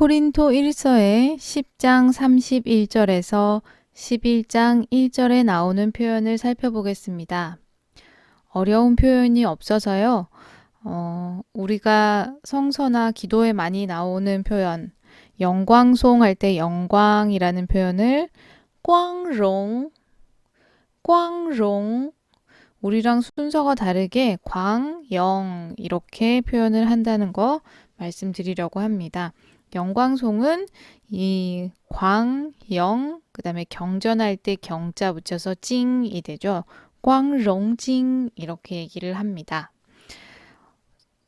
코린토 1서의 10장 31절에서 11장 1절에 나오는 표현을 살펴보겠습니다. 어려운 표현이 없어서요. 어, 우리가 성서나 기도에 많이 나오는 표현, 영광송 할 때 영광이라는 표현을 꽝롱, 꽝롱, 우리랑 순서가 다르게 광, 영 이렇게 표현을 한다는 거 말씀드리려고 합니다. 영광송은 이 광, 영, 그 다음에 경전할 때 경자 붙여서 찡이 되죠. 광롱찡 이렇게 얘기를 합니다.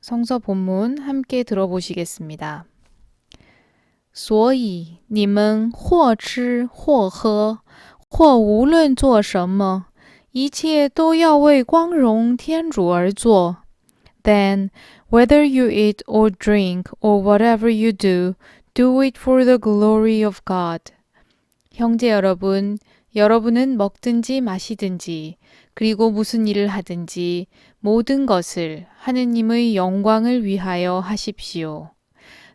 성서 본문 함께 들어보시겠습니다. 所以你们或吃或喝，或无论做什么，一切都要为光荣天主而做。 Then, whether you eat or drink or whatever you do, do it for the glory of God. 형제 여러분, 여러분은 먹든지 마시든지, 그리고 무슨 일을 하든지, 모든 것을 하느님의 영광을 위하여 하십시오.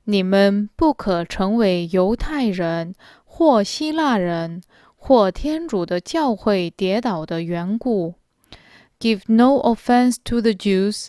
你们不可成为犹太人或希腊人或天主的教会跌倒的缘故。Give no offense to the Jews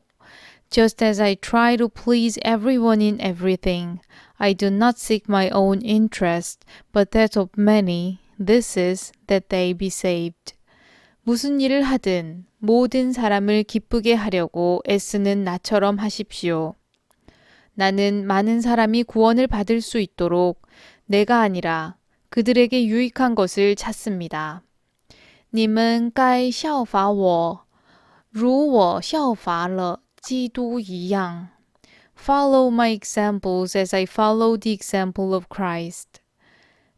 Just as I try to please everyone in everything, I do not seek my own interest, but that of many. This is that they be saved. 무슨 일을 하든 모든 사람을 기쁘게 하려고 애쓰는 나처럼 하십시오. 나는 많은 사람이 구원을 받을 수 있도록 내가 아니라 그들에게 유익한 것을 찾습니다. 你们该效法我，如我效法了 基督一样。Follow my examples as I follow the example of Christ.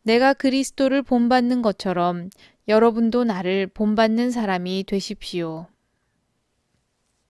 내가 그리스도를 본받는 것처럼 여러분도 나를 본받는 사람이 되십시오.